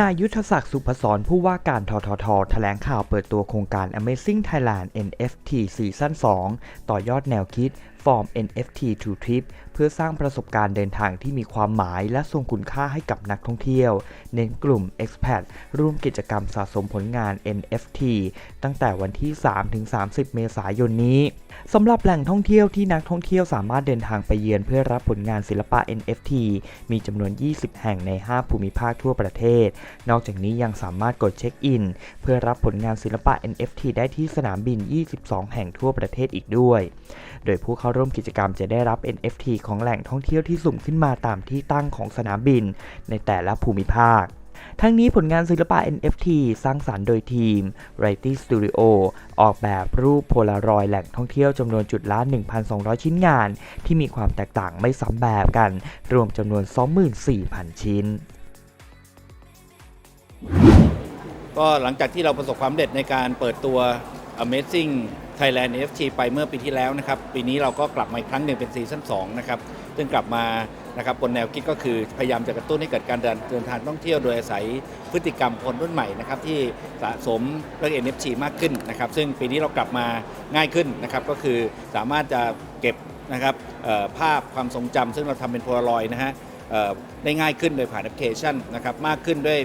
นายยุทธศักดิ์สุพศรผู้ว่าการททท แถลงข่าวเปิดตัวโครงการ Amazing Thailand NFT ซีซั่น2ต่อยอดแนวคิด Form NFT to Trip เพื่อสร้างประสบการณ์เดินทางที่มีความหมายและทรงคุณค่าให้กับนักท่องเที่ยว เน้นกลุ่ม Expat ร่วมกิจกรรมสะสมผลงาน NFT ตั้งแต่วันที่ 3-30 เมษายนนี้สำหรับแหล่งท่องเที่ยวที่นักท่องเที่ยวสามารถเดินทางไปเยือนเพื่อรับผลงานศิลปะ NFT มีจำนวน 20 แห่งใน 5 ภูมิภาคทั่วประเทศ นอกจากนี้ยังสามารถกดเช็คอิน เพื่อรับผลงานศิลปะ NFT ได้ที่สนามบิน 22 แห่งทั่วประเทศอีกด้วย โดยผู้เข้าร่วมกิจกรรมจะได้รับ NFT ของแหล่งท่องเที่ยวที่สุ่มขึ้นมาตามที่ตั้งของสนามบิน ในแต่ละภูมิภาค ทั้งนี้ผลงานศิลปะ NFT สร้างสารรค์โดยทีม r i t y Studio ออกแบบรูปโพลารอยด์แหล่งท่องเที่ยวจำนวนจุดละ1,200 ชิ้นงาน ที่มีความแตกต่างไม่ซ้ำแบบกัน รวมจำนวน 24,000 ชิ้นก็หลังจากที่เราประสบความสำเร็จในการเปิดตัว Amazing Thailand NFT ไปเมื่อปีที่แล้วนะครับ ปีนี้เราก็กลับมาอีกครั้งหนึ่งเป็นซีซั่น2นะครับ ซึ่งกลับมานะครับบนแนวคิดก็คือพยายามจะกระตุ้นให้เกิดการเดินเดินทางท่องเที่ยวโดยอาศัยพฤติกรรมคนรุ่นใหม่นะครับที่สะสมเรื่อง NFT มากขึ้นนะครับ ซึ่งปีนี้เรากลับมาง่ายขึ้นนะครับ ก็คือสามารถจะเก็บนะครับภาพความทรงจำซึ่งเราทำเป็นโพลารอยนะฮะได้ง่ายขึ้นโดยผ่านแอปพลิเคชันนะครับมากขึ้นด้วย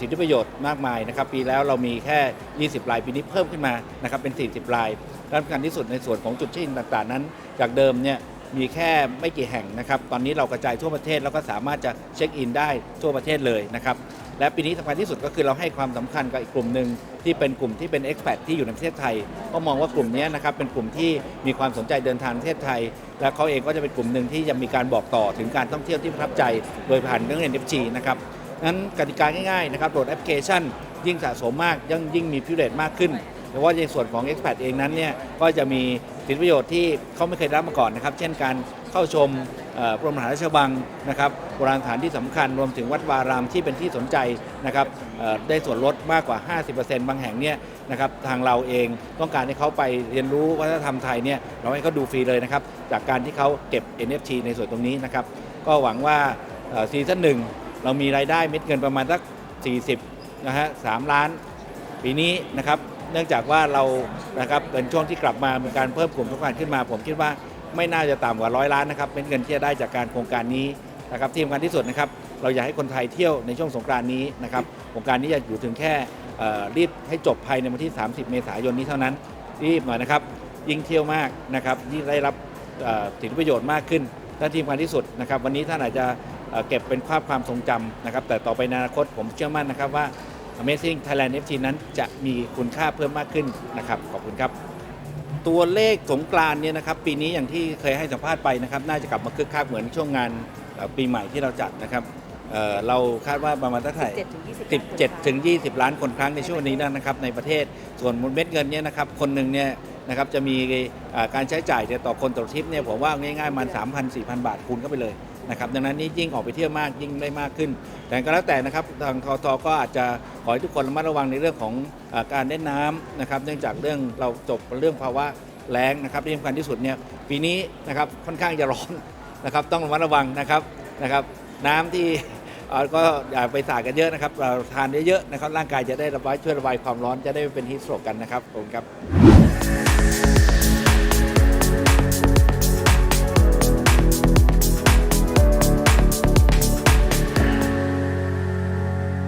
สิทธิประโยชน์มากมายนะครับ ปีแล้วเรามีแค่ 20ลาย ปีนี้เพิ่มขึ้นมานะครับเป็น 40ลายและสำคัญที่สุดในส่วนของจุดเช็คอินต่างๆนั้น จากเดิมเนี่ยมีแค่ไม่กี่แห่งนะครับ ตอนนี้เรากระจายทั่วประเทศแล้วก็สามารถจะเช็คอินได้ทั่วประเทศเลยนะครับและปีนี้สำคัญที่สุดก็คือเราให้ความสำคัญกับอีกกลุ่มหนึ่งที่เป็นกลุ่มที่เป็น expat ที่อยู่ในประเทศไทย ก็มองว่ากลุ่มนี้นะครับเป็นกลุ่มที่มีความสนใจเดินทางประเทศไทย และเขาเองก็จะเป็นกลุ่มหนึ่งที่จะมีการบอกต่อถึงการท่องเที่ยวที่ประทับใจ โดยผ่านเรื่อง NFT นะครับ นั้นกติกาง่ายๆนะครับโหลดแอปพลิเคชัน ยิ่งสะสมมากยิ่งยิ่งมีพิเศษมากขึ้นแต่ว่าในส่วนของ expat เองนั้นเนี่ยก็จะมีสิทธิประโยชน์ที่เขาไม่เคยได้รับมาก่อนนะครับ เช่นการเข้าชมพระมหาราชวังนะครับโบราณสถานที่สำคัญรวมถึงวัดวารามที่เป็นที่สนใจนะครับได้ส่วนลดมากกว่า 50%บางแห่งเนี่ยนะครับทางเราเองต้องการให้เขาไปเรียนรู้วัฒนธรรมไทยเนี่ยเราให้เขาดูฟรีเลยนะครับ จากการที่เขาเก็บ NFT ในส่วนตรงนี้นะครับ ก็หวังว่าซีซั่นหนึ่ง เรามีรายได้เม็ดเงินประมาณสัก 40นะฮะ3ล้าน ปีนี้นะครับ เนื่องจากว่าเรานะครับเป็นช่วงที่กลับมามีการเพิ่มกลุ่มทุกการขึ้นมา ผมคิดว่าไม่น่าจะต่ำกว่าร้อยล้านนะครับเป็นเงินที่จะได้จากการโครงการนี้นะครับที่สำคัญที่สุดนะครับ เราอยากให้คนไทยเที่ยวในช่วงสงกรานต์นี้นะครับโครงการนี้จะอยู่ถึงแค่รีบให้จบภายในวันที่ 30 เมษายนนี้เท่านั้น รีบหน่อยนะครับ ยิ่งเที่ยวมากนะครับยิ่งได้รับเอ่อสิทธิประโยชน์มากขึ้นและที่สำคัญที่สุดนะครับ วันนี้ท่านอาจจะ เอ่อเก็บเป็นภาพความทรงจำนะครับ แต่ต่อไปในอนาคตผมเชื่อมั่นนะครับว่า Amazing Thailand FT นั้นจะมีคุณค่าเพิ่มมากขึ้นนะครับ ขอบคุณครับ ตัวเลขสงกรานต์เนี่ยนะครับ ปีนี้อย่างที่เคยให้สัมภาษณ์ไปนะครับ น่าจะกลับมาคึกคักเหมือนช่วงงานเอ่อปีใหม่ที่เราจัดนะครับเอ่อเราคาดว่าประมาณเท่าไหร่17ถึง20 ล้านคนครั้งในช่วงนี้นะครับในประเทศ ส่วนมูลเม็ดเงินเนี่ยนะครับ คนหนึ่งเนี่ยนะครับจะมีอ่าการใช้จ่ายเนี่ยต่อคนต่อทริปเนี่ยผมว่าง่ายๆมัน3,000 4,000 บาทคูณเข้าไปเลย นะครับดังนั้นนี่ยิ่งออกไปเที่ยวมากยิ่งได้มากขึ้น แต่ก็แล้วแต่นะครับทางททก็อาจจะขอให้ทุกคนระมัดระวังในเรื่องของอการเล่นน้ำนะครับเนื่องจากเรื่องเราจบเรื่องภาวะแล้งนะครับที่สำคัญที่สุดเนี่ยปีนี้นะครับค่อนข้างจะร้อนนะครับต้องระมัดระวังนะครับนะครับน้ำที่ก็อย่าไปสาดกันเยอะนะครับเราทานเยอะๆนะครับร่างกายจะได้ระบายช่วยระบายความร้อนจะได้ไม่เป็นฮีสโตรกกันนะครับขอบคุณครับ